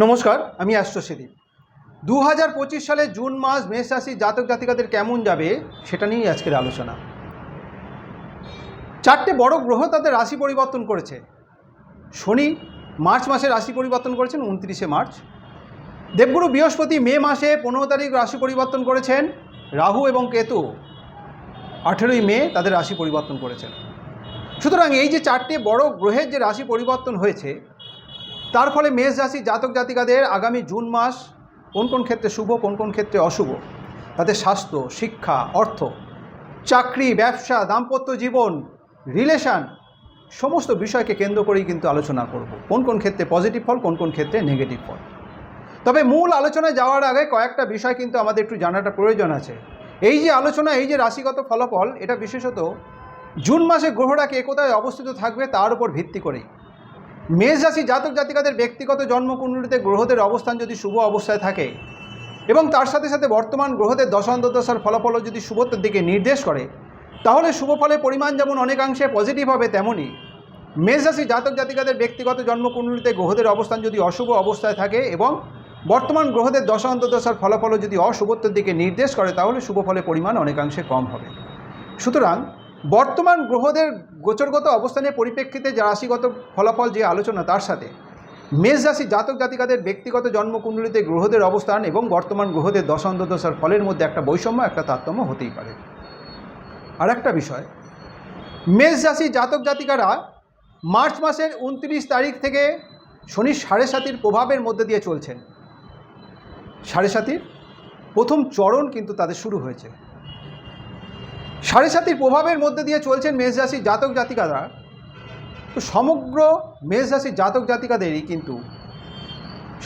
নমস্কার, আমি অ্যাস্ট্রোসিদি দু হাজার পঁচিশ সালে জুন মাস মেষ রাশি জাতক জাতিকাদের কেমন যাবে সেটা নিয়েই আজকের আলোচনা। চারটে বড় গ্রহ তাদের রাশি পরিবর্তন করেছে। শনি মার্চ মাসে রাশি পরিবর্তন করেছেন, উনত্রিশে মার্চ। দেবগুরু বৃহস্পতি মে মাসে পনেরো তারিখ রাশি পরিবর্তন করেছেন, রাহু এবং কেতু আঠেরোই মে তাদের রাশি পরিবর্তন করেছেন। সুতরাং এই যে চারটে বড় গ্রহের যে রাশি পরিবর্তন হয়েছে তার ফলে মেষ রাশি জাতক জাতিকাদের আগামী জুন মাস কোন কোন ক্ষেত্রে শুভ, কোন কোন ক্ষেত্রে অশুভ? তাদের স্বাস্থ্য, শিক্ষা, অর্থ, চাকরি, ব্যবসা, দাম্পত্য জীবন, রিলেশান সমস্ত বিষয়কে কেন্দ্র করেই কিন্তু আলোচনা করব। কোন কোন ক্ষেত্রে পজিটিভ ফল, কোন কোন ক্ষেত্রে নেগেটিভ ফল? তবে মূল আলোচনায় যাওয়ার আগে কয়েকটা বিষয় কিন্তু আমাদের একটু জানাটা প্রয়োজন আছে। এই যে আলোচনা, এই যে রাশিগত ফলাফল, এটা বিশেষত জুন মাসে গ্রহরা কে কোথায় অবস্থিত থাকবে তার উপর ভিত্তি করেই। মেষ রাশি জাতক জাতিকাদের ব্যক্তিগত জন্মকুণ্ডলিতে গ্রহদের অবস্থান যদি শুভ অবস্থায় থাকে এবং তার সাথে সাথে বর্তমান গ্রহদের দশান্তদশার ফলাফলও যদি শুভত্বের দিকে নির্দেশ করে, তাহলে শুভ ফলের পরিমাণ যেমন অনেকাংশে পজিটিভ হবে তেমনই। মেষ রাশি জাতক জাতিকাদের ব্যক্তিগত জন্মকুণ্ডলিতে গ্রহদের অবস্থান যদি অশুভ অবস্থায় থাকে এবং বর্তমান গ্রহদের দশা অন্তর্দশার ফলাফলও যদি অশুভত্বের দিকে নির্দেশ করে, তাহলে শুভ ফলের পরিমাণ অনেকাংশে কম হবে। সুতরাং বর্তমান গ্রহদের গোচরগত অবস্থানের পরিপ্রেক্ষিতে যে রাশিগত ফলাফল যে আলোচনা, তার সাথে মেষ রাশি জাতক জাতিকাদের ব্যক্তিগত জন্মকুণ্ডলিতে গ্রহদের অবস্থান এবং বর্তমান গ্রহদের দশান্তদশার ফলের মধ্যে একটা বৈষম্য, একটা তারতম্য হতেই পারে। আর একটা বিষয়, মেষ রাশি জাতক জাতিকারা মার্চ মাসের উনত্রিশ তারিখ থেকে শনি সাড়ে সাতির প্রভাবের মধ্যে দিয়ে চলছেন। সাড়ে সাতির প্রথম চরণ কিন্তু তাদের শুরু হয়েছে। সাড়ে সাতির প্রভাবের মধ্যে দিয়ে চলছেন মেষ রাশি জাতক জাতিকারা। তো সমগ্র মেষ রাশি জাতক জাতিকাদেরই কিন্তু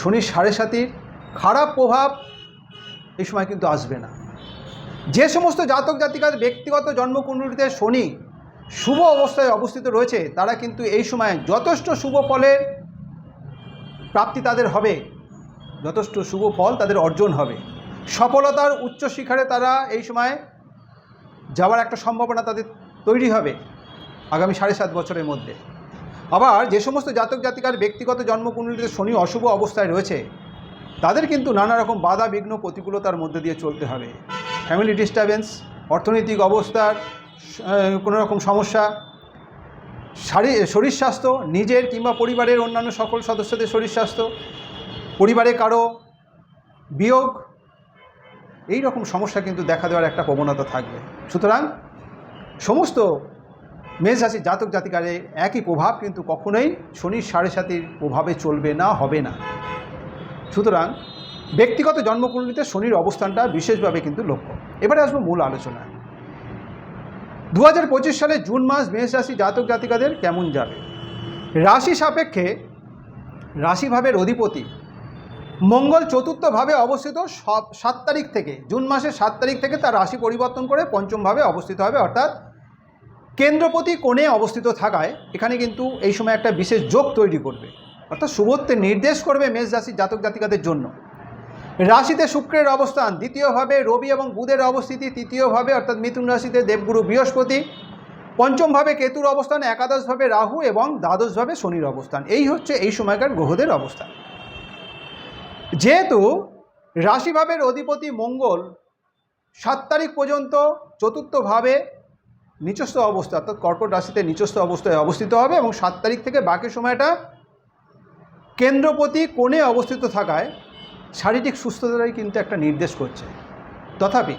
শনির সাড়ে সাতির খারাপ প্রভাব এই সময় কিন্তু আসবে না। যে সমস্ত জাতক জাতিকার ব্যক্তিগত জন্মকুণ্ডলিতে শনি শুভ অবস্থায় অবস্থিত রয়েছে, তারা কিন্তু এই সময় যথেষ্ট শুভ ফলের প্রাপ্তি তাদের হবে, যথেষ্ট শুভ ফল তাদের অর্জন হবে। সফলতার উচ্চ শিখরে তারা এই সময় যাওয়ার একটা সম্ভাবনা তাদের তৈরি হবে আগামী সাড়ে সাত বছরের মধ্যে। আবার যে সমস্ত জাতক জাতিকার ব্যক্তিগত জন্মকুণ্ডলিতে শনি অশুভ অবস্থায় রয়েছে, তাদের কিন্তু নানা রকম বাধা, বিঘ্ন, প্রতিকূলতার মধ্যে দিয়ে চলতে হবে। ফ্যামিলি ডিস্টারবেন্স অর্থনৈতিক অবস্থার কোনো রকম সমস্যা, শারী, শরীর স্বাস্থ্য, নিজের কিংবা পরিবারের অন্যান্য সকল সদস্যদের শরীর স্বাস্থ্য, পরিবারে কারও বিয়োগ এই রকম সমস্যা কিন্তু দেখা দেওয়ার একটা প্রবণতা থাকবে। সুতরাং সমস্ত মেষ রাশির জাতক জাতিকারে একই প্রভাব কিন্তু কখনোই শনির সাড়ে সাতির প্রভাবে চলবে না, হবে না। সুতরাং ব্যক্তিগত জন্মকুণ্ডলিতে শনির অবস্থানটা বিশেষভাবে কিন্তু লক্ষ্য। এবারে আসব মূল আলোচনায়। দু হাজার পঁচিশ সালে জুন মাস মেষ রাশি জাতক জাতিকাদের কেমন যাবে? রাশি সাপেক্ষে রাশিভাবের অধিপতি মঙ্গল চতুর্থভাবে অবস্থিত সাত তারিখ থেকে, জুন মাসের সাত তারিখ থেকে তার রাশি পরিবর্তন করে পঞ্চমভাবে অবস্থিত হবে, অর্থাৎ কেন্দ্রপতি কোণে অবস্থিত থাকায় এখানে কিন্তু এই সময় একটা বিশেষ যোগ তৈরি করবে। অর্থাৎ শুভত্বের নির্দেশ করবে মেষ রাশির জাতক জাতিকাদের জন্য। রাশিতে শুক্রের অবস্থান, দ্বিতীয়ভাবে রবি এবং বুধের অবস্থিতি, তৃতীয়ভাবে অর্থাৎ মিথুন রাশিতে দেবগুরু বৃহস্পতি, পঞ্চমভাবে কেতুর অবস্থান, একাদশভাবে রাহু এবং দ্বাদশভাবে শনির অবস্থান। এই হচ্ছে এই সময়কার গ্রহদের অবস্থান যেহেতু রাশিভাবের অধিপতি মঙ্গল সাত তারিখ পর্যন্ত চতুর্থভাবে নিচস্থ অবস্থা, অর্থাৎ কর্কট রাশিতে নিচস্থ অবস্থায় অবস্থিত হবে এবং সাত তারিখ থেকে বাকি সময়টা কেন্দ্রপতি কোণে অবস্থিত থাকায় শারীরিক সুস্থতারই কিন্তু একটা নির্দেশ করছে। তথাপি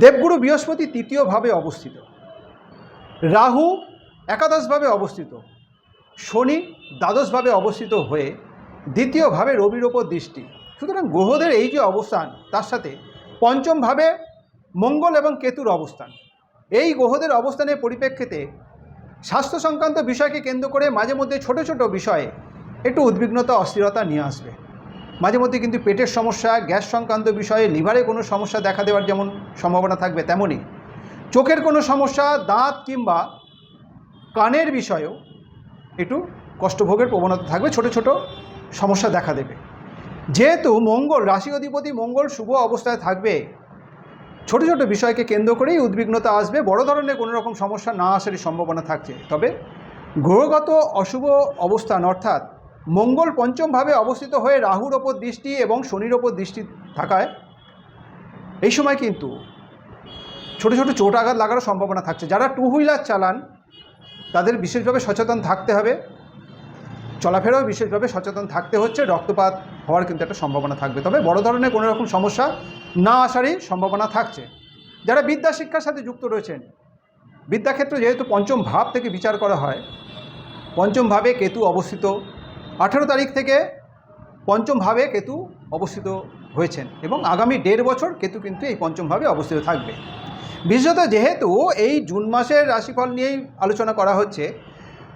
দেবগুরু বৃহস্পতি তৃতীয়ভাবে অবস্থিত, রাহু একাদশভাবে অবস্থিত, শনি দ্বাদশভাবে অবস্থিত হয়ে দ্বিতীয়ভাবে রবির ওপর দৃষ্টি। সুতরাং গ্রহদের এই যে অবস্থান, তার সাথে পঞ্চমভাবে মঙ্গল এবং কেতুর অবস্থান। এই গ্রহদের অবস্থানের পরিপ্রেক্ষিতে স্বাস্থ্য সংক্রান্ত বিষয়কে কেন্দ্র করে মাঝে মধ্যে ছোট ছোট বিষয়ে একটু উদ্বিগ্নতা, অস্থিরতা নিয়ে আসবে। মাঝে মধ্যে কিন্তু পেটের সমস্যা, গ্যাস সংক্রান্ত বিষয়ে লিভারে কোনো সমস্যা দেখা দেওয়ার যেমন সম্ভাবনা থাকবে তেমনই। চোখের কোনো সমস্যা, দাঁত কিংবা কানের বিষয়েও একটু কষ্টভোগের প্রবণতা থাকবে। ছোট ছোট সমস্যা দেখা দেবে। যেহেতু মঙ্গল, রাশি অধিপতি মঙ্গল শুভ অবস্থায় থাকবে, ছোট ছোট বিষয়কে কেন্দ্র করেই উদ্বিগ্নতা আসবে, বড় ধরনের কোনো রকম সমস্যা না আসারই সম্ভাবনা থাকছে। তবে গ্রহগত অশুভ অবস্থান অর্থাৎ মঙ্গল পঞ্চমভাবে অবস্থিত হয়ে রাহুর ওপর দৃষ্টি এবং শনির ওপর দৃষ্টি থাকায় এই সময় কিন্তু ছোট ছোট চোট আঘাত লাগারও সম্ভাবনা থাকছে। যারা টু হুইলার চালান, তাদের বিশেষভাবে সচেতন থাকতে হবে। চলাফেরাও বিশেষভাবে সচেতন থাকতে হচ্ছে, রক্তপাত হওয়ার কিন্তু একটা সম্ভাবনা থাকবে। তবে বড় ধরনের কোনো রকম সমস্যা না আসারই সম্ভাবনা থাকছে। যারা বিদ্যা শিক্ষার সাথে যুক্ত রয়েছেন, বিদ্যাক্ষেত্র যেহেতু পঞ্চম ভাব থেকে বিচার করা হয়, পঞ্চম ভাবে কেতু অবস্থিত, আঠেরো তারিখ থেকে পঞ্চম ভাবে কেতু অবস্থিত হয়েছেন এবং আগামী দেড় বছর কেতু কিন্তু এই পঞ্চম ভাবে অবস্থিত থাকবে। বিশেষত যেহেতু এই জুন মাসের রাশিফল নিয়েই আলোচনা করা হচ্ছে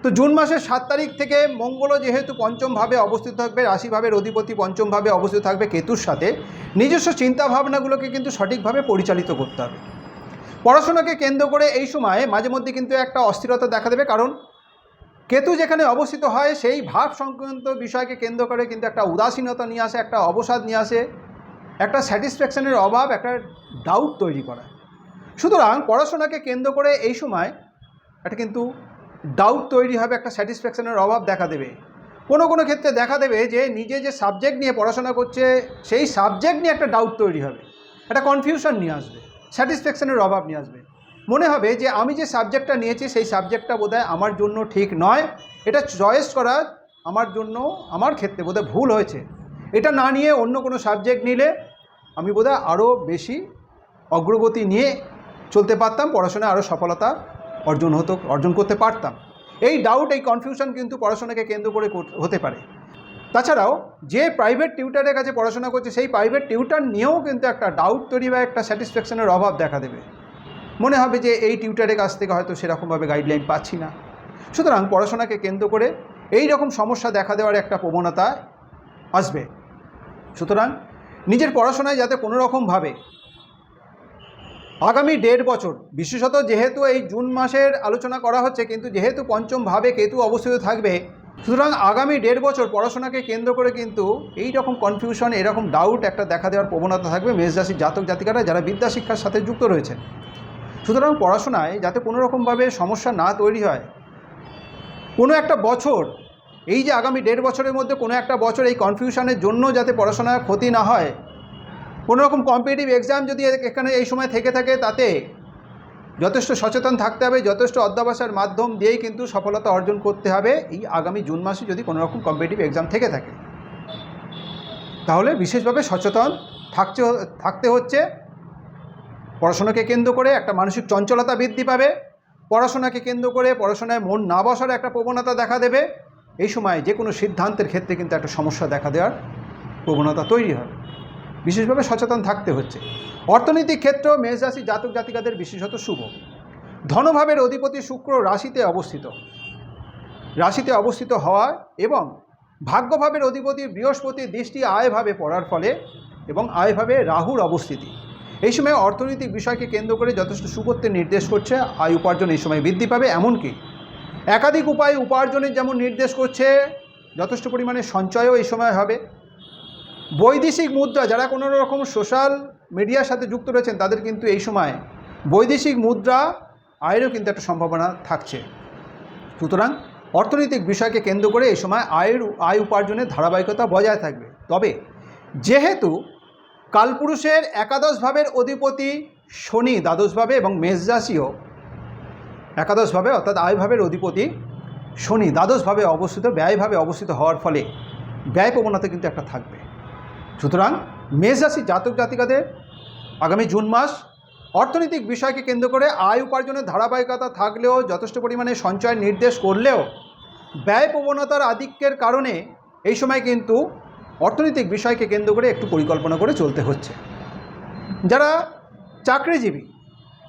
তো জুন মাসের সাত তারিখ থেকে মঙ্গলও যেহেতু পঞ্চমভাবে অবস্থিত থাকবে, রাশিভাবের অধিপতি পঞ্চমভাবে অবস্থিত থাকবে কেতুর সাথে, নিজস্ব চিন্তা ভাবনাগুলোকে কিন্তু সঠিকভাবে পরিচালিত করতে হবে। পড়াশোনাকে কেন্দ্র করে এই সময় মাঝে মধ্যে কিন্তু একটা অস্থিরতা দেখা দেবে, কারণ কেতু যেখানে অবস্থিত হয়, সেই ভাব সংক্রান্ত বিষয়কে কেন্দ্র করে কিন্তু একটা উদাসীনতা নিয়ে আসে, একটা অবসাদ নিয়ে আসে, একটা স্যাটিসফ্যাকশনের অভাব, একটা ডাউট তৈরি করা সুতরাং পড়াশোনাকে কেন্দ্র করে এই সময় একটা কিন্তু ডাউট তৈরি হবে, একটা স্যাটিসফ্যাকশনের অভাব দেখা দেবে। কোনো কোনো ক্ষেত্রে দেখা দেবে যে, নিজে যে সাবজেক্ট নিয়ে পড়াশোনা করছে, সেই সাবজেক্ট নিয়ে একটা ডাউট তৈরি হবে। একটা কনফিউশন নিয়ে আসবে স্যাটিসফ্যাকশনের অভাব নিয়ে আসবে। মনে হবে যে, আমি যে সাবজেক্টটা নিয়েছি, সেই সাবজেক্টটা বোধহয় আমার জন্য ঠিক নয়। এটা চয়েস করা আমার জন্য, আমার ক্ষেত্রে বোধহয় ভুল হয়েছে। এটা না নিয়ে অন্য কোনো সাবজেক্ট নিলে আমি বোধহয় আরও বেশি অগ্রগতি নিয়ে চলতে পারতাম, পড়াশোনায় আরও সফলতা অর্জন হতো, অর্জন করতে পারতাম। এই ডাউট এই কনফিউশন কিন্তু পড়াশোনাকে কেন্দ্র করে হতে পারে। তাছাড়াও, যে প্রাইভেট টিউটারের কাছে পড়াশোনা করছে, সেই প্রাইভেট টিউটার নিয়েও কিন্তু একটা ডাউট তৈরি বা একটা স্যাটিসফ্যাকশনের অভাব দেখা দেবে। মনে হবে যে এই টিউটারের কাছ থেকে হয়তো সেরকমভাবে গাইডলাইন পাচ্ছি না। সুতরাং পড়াশোনাকে কেন্দ্র করে এই রকম সমস্যা দেখা দেওয়ার একটা প্রবণতা আসবে। সুতরাং নিজের পড়াশোনায় যাতে কোনো রকমভাবে আগামী দেড় বছর, বিশেষত যেহেতু এই জুন মাসের আলোচনা করা হচ্ছে, কিন্তু যেহেতু পঞ্চম ভাবে কেতু অবস্থিত থাকবে, সুতরাং আগামী দেড় বছর পড়াশোনাকে কেন্দ্র করে কিন্তু এই রকম কনফিউশন এরকম ডাউট একটা দেখা দেওয়ার প্রবণতা থাকবে মেষ রাশির জাতক জাতিকারা যারা বিদ্যা শিক্ষার সাথে যুক্ত রয়েছেন সুতরাং পড়াশোনায় যাতে কোনো রকমভাবে সমস্যা না তৈরি হয়, কোনো একটা বছর, এই যে আগামী দেড় বছরের মধ্যে কোনো একটা বছর এই কনফিউশনের জন্য যাতে পড়াশোনার ক্ষতি না হয় কোনো রকম কম্পিটিটিভ এক্সাম যদি এখানে এই সময় থেকে থাকে, তাতে যথেষ্ট সচেতন থাকতে হবে, যথেষ্ট অধ্যাবসার মাধ্যম দিয়েই কিন্তু সফলতা অর্জন করতে হবে এই আগামী জুন মাসে যদি কোনো রকম কম্পিটিটিভ এক্সাম থেকে থাকে। তাহলে বিশেষভাবে সচেতন থাকছে থাকতে হচ্ছে। পড়াশোনাকে কেন্দ্র করে একটা মানসিক চঞ্চলতা বৃদ্ধি পাবে। পড়াশোনাকে কেন্দ্র করে পড়াশোনায় মন না বসার একটা প্রবণতা দেখা দেবে। এই সময় যে কোনো সিদ্ধান্তের ক্ষেত্রে কিন্তু একটা সমস্যা দেখা দেওয়ার প্রবণতা তৈরি হবে। বিশেষভাবে সচেতন থাকতে হচ্ছে। অর্থনৈতিক ক্ষেত্রেও মেষ রাশি জাতক জাতিকাদের বিশেষত শুভ। ধনভাবের অধিপতি শুক্র রাশিতে অবস্থিত। রাশিতে অবস্থিত হওয়া এবং ভাগ্যভাবের অধিপতি বৃহস্পতির দৃষ্টি আয়ভাবে পড়ার ফলে এবং আয়ভাবে রাহুর অবস্থিতি। এই সময় অর্থনৈতিক বিষয়কে কেন্দ্র করে যথেষ্ট সুপত্বের নির্দেশ করছে, আয় উপার্জন এই সময় বৃদ্ধি পাবে, এমনকি একাধিক উপায় উপার্জনের যেমন নির্দেশ করছে, যথেষ্ট পরিমাণে সঞ্চয়ও এই সময় হবে। বৈদেশিক মুদ্রা, যারা কোনো রকম সোশ্যাল মিডিয়ার সাথে যুক্ত রয়েছেন, তাদের কিন্তু এই সময় বৈদেশিক মুদ্রা আয়েরও কিন্তু একটা সম্ভাবনা থাকছে। সুতরাং অর্থনৈতিক বিষয়কে কেন্দ্র করে এই সময় আয়ের, আয় উপার্জনের ধারাবাহিকতা বজায় থাকবে। তবে যেহেতু কালপুরুষের একাদশ ভাবের অধিপতি শনি দ্বাদশভাবে এবং মেষ রাশিও একাদশভাবে অর্থাৎ আয়ভাবের অধিপতি শনি দ্বাদশভাবে অবস্থিত ব্যয়ভাবে অবস্থিত হওয়ার ফলে ব্যয় প্রবণতা কিন্তু একটা থাকবে। সুতরাং মেষ রাশি জাতক জাতিকাদের আগামী জুন মাস অর্থনৈতিক বিষয়কে কেন্দ্র করে আয় উপার্জনের ধারাবাহিকতা থাকলেও যথেষ্ট পরিমাণে সঞ্চয় নির্দেশ করলেও ব্যয় প্রবণতার আধিক্যের কারণে এই সময় কিন্তু অর্থনৈতিক বিষয়কে কেন্দ্র করে একটু পরিকল্পনা করে চলতে হচ্ছে। যারা চাকরিজীবী,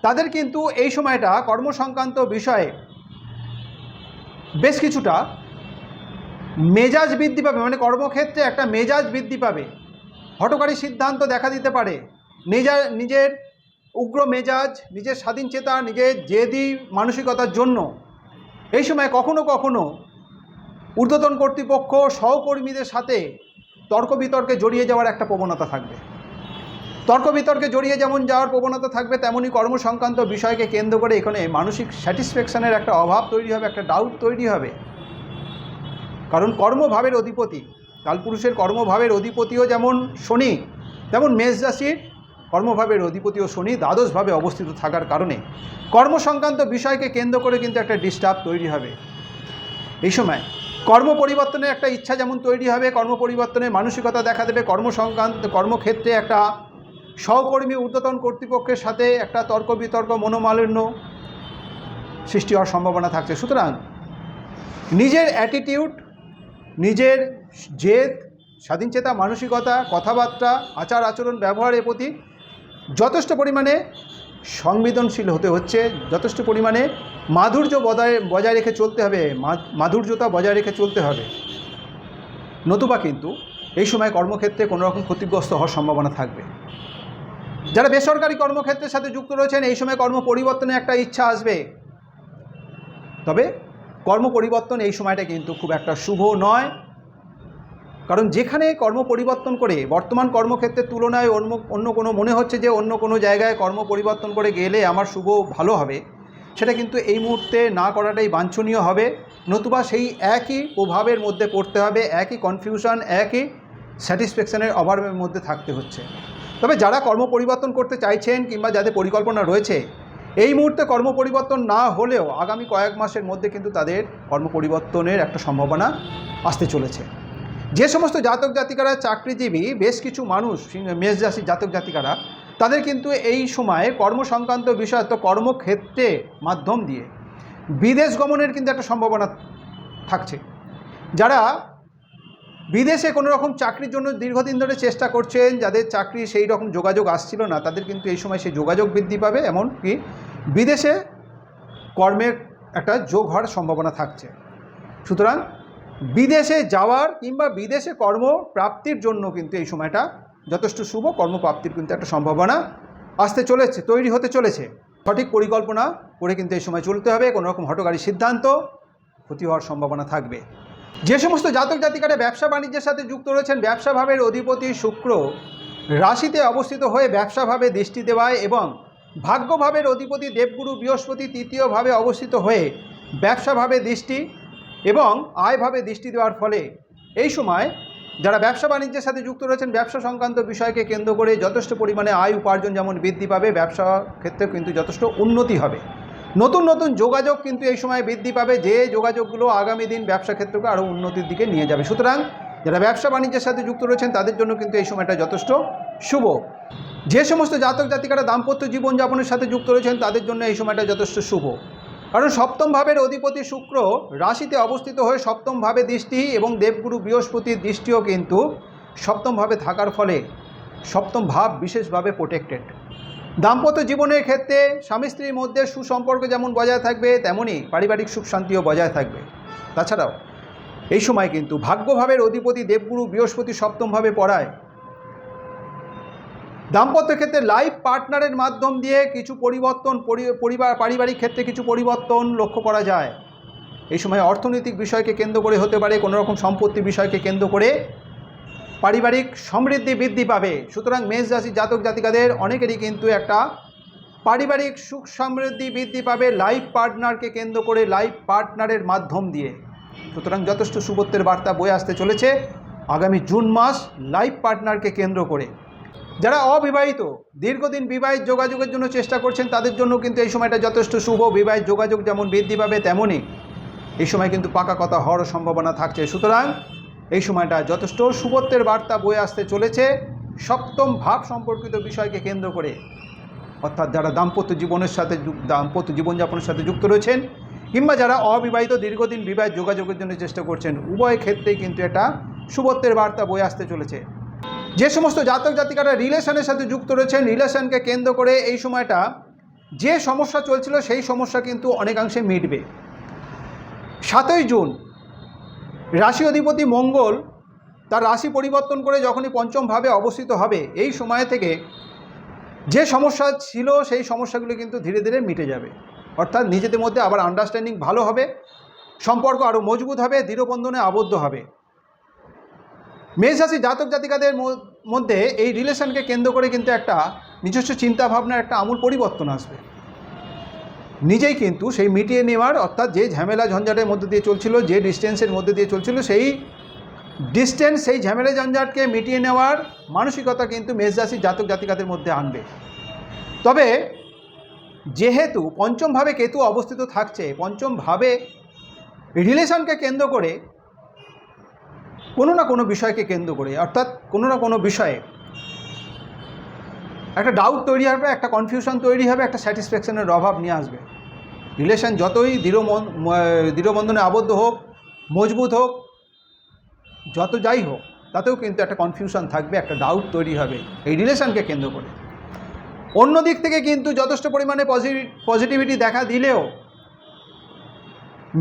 তাদের কিন্তু এই সময়টা কর্মসংক্রান্ত বিষয়ে বেশ কিছুটা মেজাজ বৃদ্ধি পাবে। মানে কর্মক্ষেত্রে একটা মেজাজ বৃদ্ধি পাবে। হটকারী সিদ্ধান্ত দেখা দিতে পারে। নিজের নিজের উগ্র মেজাজ, নিজের স্বাধীন চেতা, নিজের জেদি মানসিকতার জন্য। এই সময় কখনো কখনো ঊর্ধ্বতন কর্তৃপক্ষ, সহকর্মীদের সাথে তর্ক বিতর্কে জড়িয়ে যাওয়ার একটা প্রবণতা থাকবে। তর্ক বিতর্কে জড়িয়ে যেমন যাওয়ার প্রবণতা থাকবে তেমনই কর্মসংক্রান্ত বিষয়কে কেন্দ্র করে এখানে মানসিক স্যাটিসফ্যাকশানের একটা অভাব তৈরি হবে, একটা ডাউট তৈরি হবে। কারণ কর্মভাবের অধিপতি কালপুরুষের কর্মভাবের অধিপতিও যেমন শনি, তেমন মেষ রাশির কর্মভাবের অধিপতিও শনি দ্বাদশভাবে অবস্থিত থাকার কারণে কর্ম সংক্রান্ত বিষয়কে কেন্দ্র করে কিন্তু একটা ডিস্টার্ব তৈরি হবে। এই সময় কর্ম পরিবর্তনের একটা ইচ্ছা যেমন তৈরি হবে, কর্ম পরিবর্তনের মানসিকতা দেখা দেবে কর্ম সংক্রান্ত কর্মক্ষেত্রে একটা সহকর্মী ঊর্ধ্বতন কর্তৃপক্ষের সাথে একটা তর্ক বিতর্ক মনোমালিন্য সৃষ্টি হওয়ার সম্ভাবনা থাকছে। সুতরাং নিজের অ্যাটিটিউড নিজের জেদ, স্বাধীনচেতা, মানসিকতা, কথাবার্তা, আচার, আচরণ, ব্যবহারের প্রতি যথেষ্ট পরিমাণে সংবেদনশীল হতে হচ্ছে। যথেষ্ট পরিমাণে মাধুর্য বজায় বজায় রেখে চলতে হবে। মাধুর্যতা বজায় রেখে চলতে হবে। নতুবা কিন্তু এই সময় কর্মক্ষেত্রে কোনো রকম ক্ষতিগ্রস্ত হওয়ার সম্ভাবনা থাকবে। যারা বেসরকারি কর্মক্ষেত্রের সাথে যুক্ত রয়েছেন, এই সময় কর্ম পরিবর্তনের একটা ইচ্ছা আসবে। তবে কর্ম পরিবর্তন এই সময়টা কিন্তু খুব একটা শুভ নয়। কারণ যেখানে কর্ম পরিবর্তন করে, বর্তমান কর্মক্ষেত্রের তুলনায় অন্য অন্য কোনো মনে হচ্ছে যে অন্য কোনো জায়গায় কর্ম পরিবর্তন করে গেলে আমার শুভ ভালো হবে? সেটা কিন্তু এই মুহূর্তে না করাটাই বাঞ্ছনীয় হবে। নতুবা সেই একই প্রভাবের মধ্যে পড়তে হবে, একই কনফিউশন একই স্যাটিসফ্যাকশনের অভাবের মধ্যে থাকতে হচ্ছে। তবে যারা কর্ম পরিবর্তন করতে চাইছেন কিংবা যাদের পরিকল্পনা রয়েছে, এই মুহূর্তে কর্ম পরিবর্তন না হলেও আগামী কয়েক মাসের মধ্যে কিন্তু তাদের কর্ম পরিবর্তনের একটা সম্ভাবনা আসতে চলেছে। যে সমস্ত জাতক জাতিকারা চাকরিজীবী, বেশ কিছু মানুষ মেষ রাশির জাতক জাতিকারা, তাদের কিন্তু এই সময়ে কর্ম সংক্রান্ত বিষয় তো কর্মক্ষেত্রে মাধ্যম দিয়ে বিদেশ গমনের কিন্তু একটা সম্ভাবনা থাকছে। যারা বিদেশে কোনো রকম চাকরির জন্য দীর্ঘদিন ধরে চেষ্টা করছেন, যাদের চাকরি সেই রকম যোগাযোগ আসছিল না, তাদের কিন্তু এই সময় সেই যোগাযোগ বৃদ্ধি পাবে, এমনকি বিদেশে কর্মের একটা যোগ হওয়ার সম্ভাবনা থাকছে। সুতরাং বিদেশে যাওয়ার কিংবা বিদেশে কর্ম প্রাপ্তির জন্য কিন্তু এই সময়টা যথেষ্ট শুভ। কর্মপ্রাপ্তির কিন্তু একটা সম্ভাবনা আসতে চলেছে, তৈরি হতে চলেছে। সঠিক পরিকল্পনা করে কিন্তু এই সময় চলতে হবে। কোনো রকম হটকারী সিদ্ধান্ত ক্ষতি হওয়ার সম্ভাবনা থাকবে। যে সমস্ত জাতক জাতিকারা ব্যবসা বাণিজ্যের সাথে যুক্ত রয়েছেন, ব্যবসা ভাবের অধিপতি শুক্র রাশিতে অবস্থিত হয়ে ব্যবসাভাবে দৃষ্টি দেওয়ায় এবং ভাগ্যভাবের অধিপতি দেবগুরু বৃহস্পতি তৃতীয়ভাবে অবস্থিত হয়ে ব্যবসাভাবে দৃষ্টি এবং আয়ভাবে দৃষ্টি দেওয়ার ফলে এই সময় যারা ব্যবসা বাণিজ্যের সাথে যুক্ত রয়েছেন, ব্যবসা সংক্রান্ত বিষয়কে কেন্দ্র করে যথেষ্ট পরিমাণে আয় উপার্জন যেমন বৃদ্ধি পাবে, ব্যবসা ক্ষেত্রে কিন্তু যথেষ্ট উন্নতি হবে। নতুন নতুন যোগাযোগ কিন্তু এই সময় বৃদ্ধি পাবে, যে যোগাযোগগুলো আগামী দিন ব্যবসা ক্ষেত্রকে আরও উন্নতির দিকে নিয়ে যাবে। সুতরাং যারা ব্যবসা বাণিজ্যের সাথে যুক্ত রয়েছেন, তাদের জন্য কিন্তু এই সময়টা যথেষ্ট শুভ। যে সমস্ত জাতক জাতিকারা দাম্পত্য জীবনযাপনের সাথে যুক্ত রয়েছেন, তাদের জন্য এই সময়টা যথেষ্ট শুভ। কারণ সপ্তম ভাবের অধিপতি শুক্র রাশিতে অবস্থিত হয়ে সপ্তম ভাবে দৃষ্টি এবং দেবগুরু বৃহস্পতির দৃষ্টিও কিন্তু সপ্তম ভাবে থাকার ফলে সপ্তম ভাব বিশেষভাবে প্রোটেক্টেড দাম্পত্য জীবনের ক্ষেত্রে স্বামী স্ত্রীর মধ্যে সুসম্পর্ক যেমন বজায় থাকবে তেমনই পারিবারিক সুখ শান্তিও বজায় থাকবে। তাছাড়াও এই সময় কিন্তু ভাগ্যভাবের অধিপতি দেবগুরু বৃহস্পতি সপ্তমভাবে পড়ায় দাম্পত্য ক্ষেত্রে লাইফ পার্টনারের মাধ্যম দিয়ে কিছু পরিবর্তন, পরি- পরিবার, পারিবারিক ক্ষেত্রে কিছু পরিবর্তন লক্ষ্য করা যায়। এই সময় অর্থনৈতিক বিষয়কে কেন্দ্র করে হতে পারে, কোনো রকম সম্পত্তি বিষয়কে কেন্দ্র করে পারিবারিক সমৃদ্ধি বৃদ্ধি পাবে। সুতরাং মেষ জাতক জাতিকাদের অনেকেরই কিন্তু একটা পারিবারিক সুখ সমৃদ্ধি বৃদ্ধি পাবে লাইফ পার্টনারকে কেন্দ্র করে লাইফ পার্টনারের মাধ্যম দিয়ে। সুতরাং যথেষ্ট সুবত্বের বার্তা বয়ে আসতে চলেছে। আগামী জুন মাস লাইফ পার্টনারকে কেন্দ্র করে। যারা অবিবাহিত, দীর্ঘদিন বিবাহিত যোগাযোগের জন্য চেষ্টা করছেন, তাদের জন্য কিন্তু এই সময়টা যথেষ্ট শুভ। বিবাহিত যোগাযোগ যেমন বৃদ্ধি পাবে তেমনই এই সময় কিন্তু পাকা কথা হওয়ারও সম্ভাবনা থাকছে। সুতরাং এই সময়টা যথেষ্ট শুভত্বের বার্তা বয়ে আসতে চলেছে। সপ্তম ভাব সম্পর্কিত বিষয়কে কেন্দ্র করে, অর্থাৎ যারা দাম্পত্য জীবনের সাথে দাম্পত্য জীবনযাপনের সাথে যুক্ত রয়েছেন, কিংবা যারা অবিবাহিত, দীর্ঘদিন বিবাহ যোগাযোগের জন্য চেষ্টা করছেন, উভয় ক্ষেত্রেই কিন্তু এটা শুভত্বের বার্তা বয়ে আসতে চলেছে। যে সমস্ত জাতক জাতিকারা রিলেশনের সাথে যুক্ত রয়েছেন, রিলেশনকে কেন্দ্র করে এই সময়টা যে সমস্যা চলছিল সেই সমস্যা কিন্তু অনেকাংশে মিটবে। সাতই জুন, রাশি অধিপতি মঙ্গল তার রাশি পরিবর্তন করে যখনই পঞ্চমভাবে অবস্থিত হবে, এই সময় থেকে যে সমস্যা ছিল সেই সমস্যাগুলো কিন্তু ধীরে ধীরে মিটে যাবে। অর্থাৎ নিজেদের মধ্যে আবার আন্ডারস্ট্যান্ডিং ভালো হবে, সম্পর্ক আরও মজবুত হবে, দৃঢ়বন্ধনে আবদ্ধ হবে। মেষ রাশি জাতক জাতিকাদের মধ্যে এই রিলেশনকে কেন্দ্র করে কিন্তু একটা নিজস্ব চিন্তা ভাবনার একটা আমূল পরিবর্তন আসবে। নিজেই কিন্তু সেই মিটিয়ে নেওয়ার অর্থাৎ যে ঝামেলা ঝঞ্ঝাটের মধ্যে দিয়ে চলছিল, যে ডিস্টেন্সের মধ্যে দিয়ে চলছিল, সেই ডিস্টেন্স, সেই ঝামেলা ঝঞ্ঝাটকে মিটিয়ে নেওয়ার মানসিকতা কিন্তু মেষরাশি জাতক জাতিকাদের মধ্যে আনবে। তবে যেহেতু পঞ্চমভাবে কেতু অবস্থিত থাকছে, পঞ্চমভাবে রিলেশনকে কেন্দ্র করে কোনো না কোনো বিষয়কে কেন্দ্র করে, অর্থাৎ কোনো না কোনো বিষয়ে একটা ডাউট তৈরি হবে, একটা কনফিউশন তৈরি হবে, একটা স্যাটিসফ্যাকশনের অভাব নিয়ে আসবে। রিলেশন যতই দৃঢ় দৃঢ়বন্ধনে আবদ্ধ হোক, মজবুত হোক, যত যাই হোক, তাতেও কিন্তু একটা কনফিউশন থাকবে, একটা ডাউট তৈরি হবে, এই রিলেশনকে কেন্দ্র করে। অন্য দিক থেকে কিন্তু যথেষ্ট পরিমাণে পজিটিভিটি দেখা দিলেও,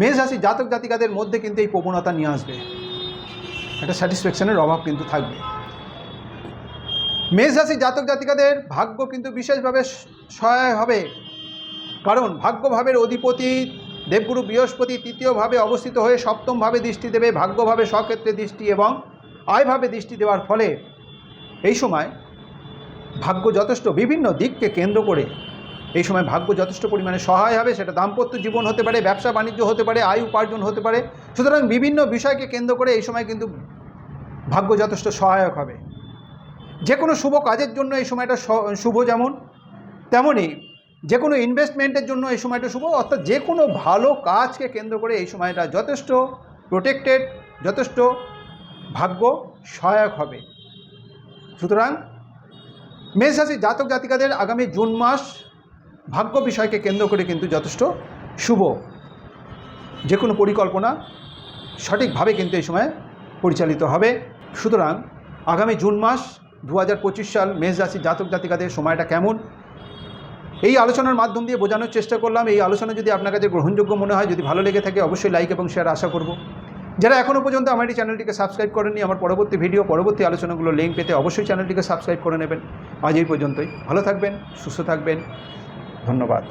মেষ রাশি জাতক জাতিকাদের মধ্যে কিন্তু এই প্রবণতা নিয়ে আসবে। একটা স্যাটিসফ্যাকশনের অভাব কিন্তু থাকবে। মেষ রাশি জাতক জাতিকাদের ভাগ্য কিন্তু বিশেষভাবে সহায় হবে। কারণ ভাগ্যভাবের অধিপতি দেবগুরু বৃহস্পতি তৃতীয়ভাবে অবস্থিত হয়ে সপ্তমভাবে দৃষ্টি দেবে, ভাগ্যভাবে স্বক্ষেত্রে দৃষ্টি এবং আয়ভাবে দৃষ্টি দেওয়ার ফলে এই সময় ভাগ্য যথেষ্ট বিভিন্ন দিককে কেন্দ্র করে, এই সময় ভাগ্য যথেষ্ট পরিমাণে সহায় হবে। সেটা দাম্পত্য জীবন হতে পারে ব্যবসা বাণিজ্য হতে পারে, আয় উপার্জন হতে পারে সুতরাং বিভিন্ন বিষয়কে কেন্দ্র করে এই সময় কিন্তু ভাগ্য যথেষ্ট সহায়ক হবে। যে কোনো শুভ কাজের জন্য এই সময়টা শুভ যেমন তেমনই যে কোনো ইনভেস্টমেন্টের জন্য এই সময়টা শুভ, অর্থাৎ যে কোনো ভালো কাজকে কেন্দ্র করে এই সময়টা যথেষ্ট প্রোটেক্টেড যথেষ্ট ভাগ্য সহায়ক হবে। সুতরাং মেষ রাশির জাতক জাতিকাদের আগামী জুন মাস ভাগ্য বিষয়কে কেন্দ্র করে কিন্তু যথেষ্ট শুভ। যে কোনো পরিকল্পনা সঠিকভাবে কিন্তু এই সময় পরিচালিত হবে। সুতরাং আগামী জুন মাস দু হাজার পঁচিশ সাল মেষ রাশির জাতক জাতিকাদের সময়টা কেমন? এই আলোচনার মাধ্যম দিয়ে বোঝানোর চেষ্টা করলাম। এই আলোচনা যদি আপনার কাছে গ্রহণযোগ্য মনে হয়, যদি ভালো লেগে থাকে অবশ্যই লাইক এবং শেয়ার আশা করব। যারা এখনও পর্যন্ত আমার এই চ্যানেলটিকে সাবস্ক্রাইব করেননি, আমার পরবর্তী ভিডিও পরবর্তী আলোচনাগুলো লিঙ্ক পেতে অবশ্যই চ্যানেলটিকে সাবস্ক্রাইব করে নেবেন। আজ এই পর্যন্তই। ভালো থাকবেন, সুস্থ থাকবেন। ধন্যবাদ।